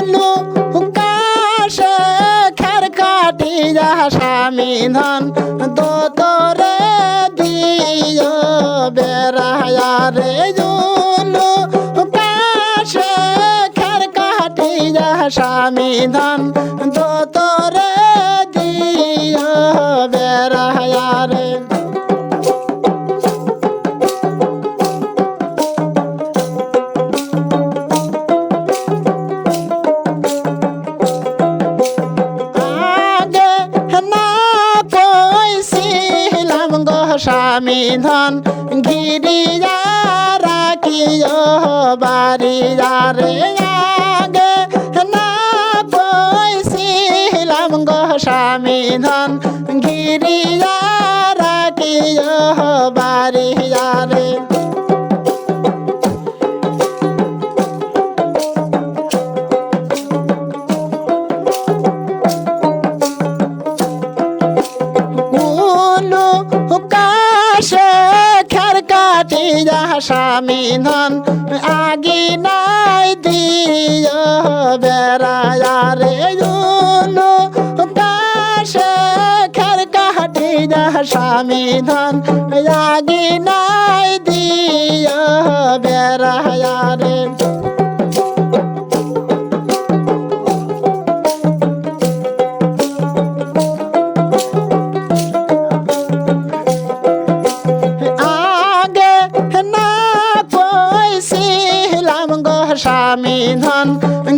গুলু কাশে খের কাটিয়া স্বামী ধন, দোতরে দিও বেড়ায়া রে জুলু কাশে খের কাটিয়া স্বামী ধন, দোতরে স্বামী ধন গিরিয়া রাখিও বাড়িয়া রে আগে। না কইছিলাম গো স্বামী ধন গিরিয়া স্বামী ধন আগি নাই দিও বেড়ায়া রে জুনু দাসে খের কাটিয়া স্বামী ধন আগি নাই দিও বেড়ায়া রে ধন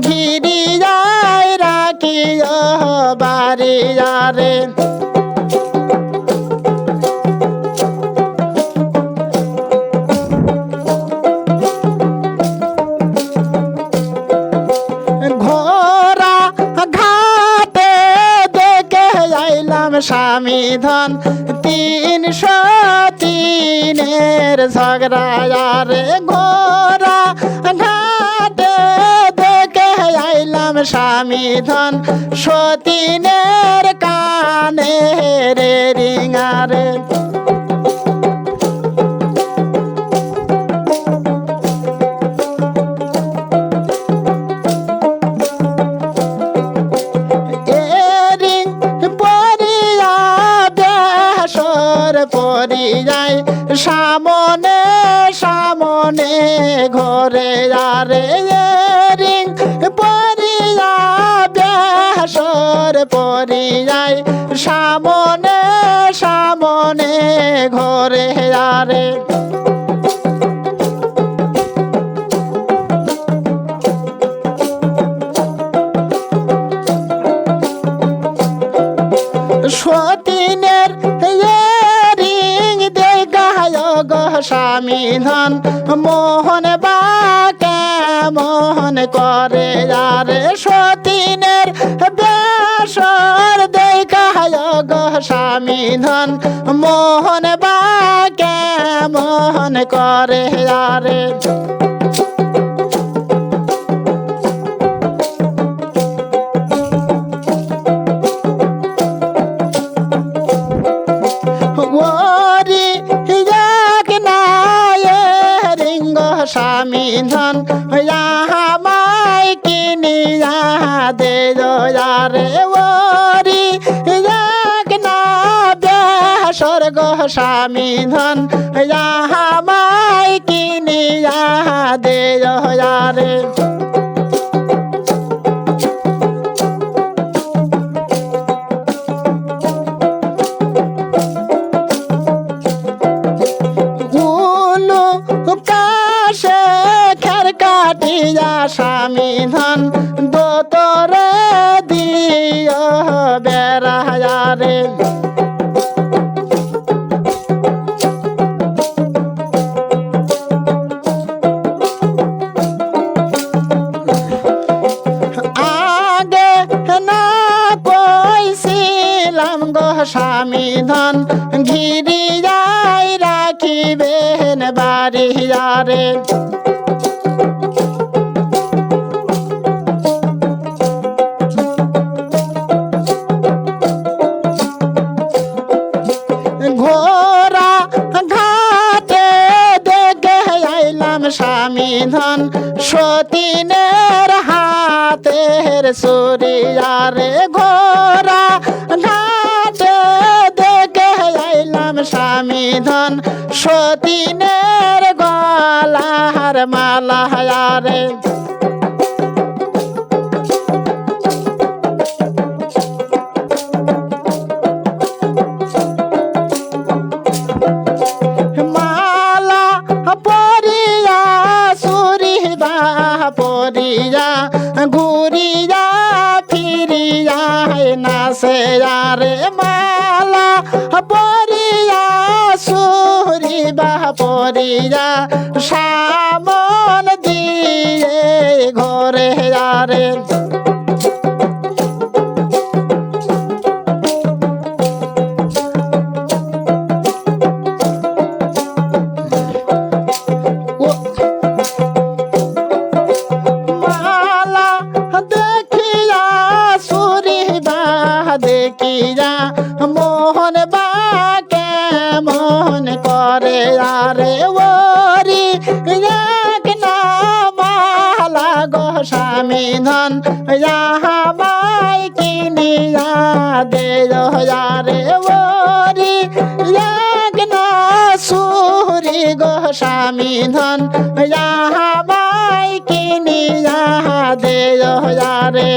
ঘিরি যায় রাখিও বাড়িয়া রে ঘোরা ঘাটে দেখে আইলাম স্বামী ধন তিনশো তিনের ঝগড়া রে ঘোরা স্বামী ধন সতীনের কানে রে রিঙারে। পরিযায় সামনে সামনে ঘরে আরে। এরিং পরিয়া বেসর পরিযায় সামনে সামনে ঘরে আরে। সতীনের রিং দেখায় গো স্বামী ধন, মোহন বা কেমন করে আরে সতীনের বেসর দেখায় স্বামী ধন। মোহন বা মোহন করে আরে স্বামী ধন হামাই কিনিয়া দে রে কাটিয়া স্বামী ধন দোতরে দিও বেড়ায়া রে বাড়িয়া রে ঘোরা ঘাটে স্বামী ধন। সতীনের হাতে ধনের সুরিয়ারে ঘোরা ঘাটে দেখে আইলাম স্বামী ধন। সতীনের গলার মালা রে মালা পরিয়া সুরিবা পরিয়া মালা পরিয়া সামন দিয়ে ঘরে রে মালা দেখিয়া ধন মাই কিনিয়া দে রে ওরি। সুরি গো ধন মাই কিনিয়া দে রে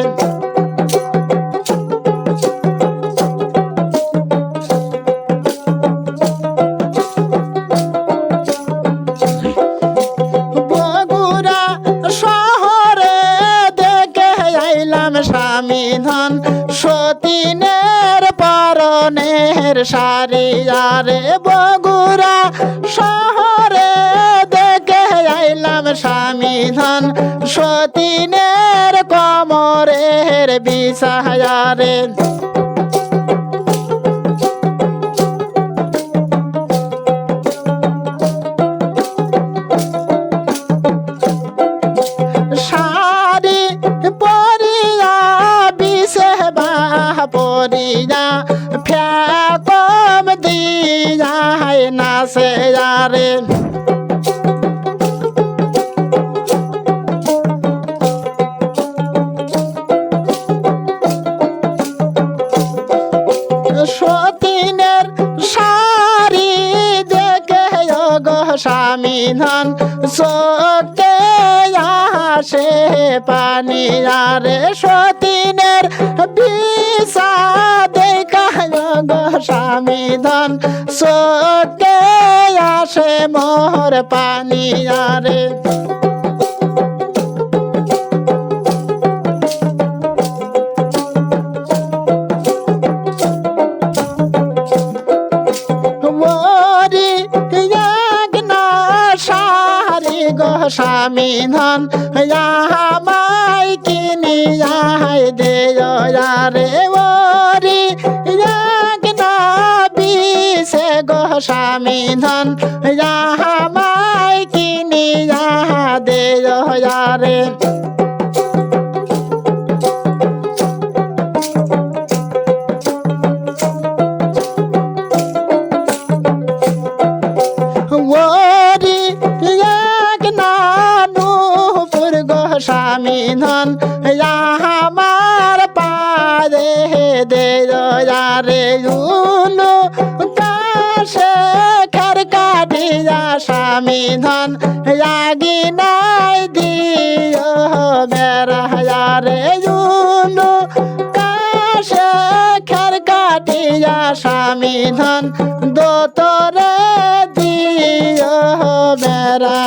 পরনের শাড়ি আরে বগুড়া শহরে দেখে আইলাম স্বামী ধন। সতীনের কমরের বিষায়ারে পরিয়া বাহ পরিয়া। রে সতীনের শাড়ি দেখে স্বামী ধন সোকে আসে পানি। আরে সতীনের বিষা দেখা গো স্বামী ধন সোকে আসে মোহর পানি আরে। স্বামী ধন মাই কিনিয়া দে রে ওরি স্বামী ধন মাই কিনিয়া দে রে স্বামী ধন স্বামী ধন লাগি নাই দিও মেরা রে জুনু। কাশে খের কাটিয়া স্বামী ধন দোতরে দিও মেরা